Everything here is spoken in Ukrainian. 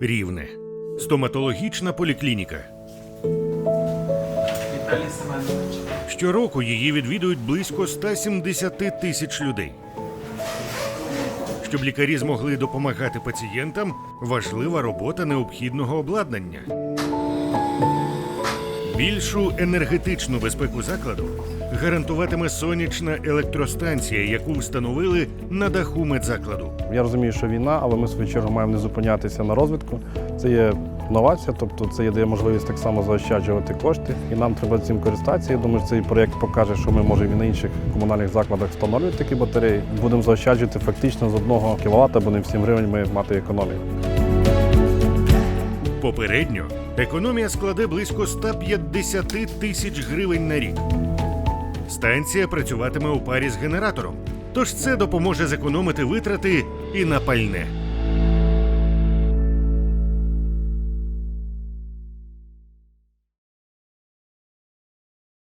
Рівне. Стоматологічна поліклініка. Віталій Семенович. Щороку її відвідують близько 170 тисяч людей. Щоб лікарі змогли допомагати пацієнтам, важлива робота необхідного обладнання. Більшу енергетичну безпеку закладу гарантуватиме сонячна електростанція, яку встановили на даху медзакладу. Я розумію, що війна, але ми в свою чергу маємо не зупинятися на розвитку. Це є новація, тобто це є дає можливість так само заощаджувати кошти, і нам треба цим користатися. Я думаю, цей проєкт покаже, що ми можемо і на інших комунальних закладах встановлювати такі батареї. Будемо заощаджувати фактично з одного кВт або не в 7 гривень ми мати економію. Попередньо економія складе близько 150 тисяч гривень на рік. Станція працюватиме у парі з генератором, тож це допоможе зекономити витрати і на пальне.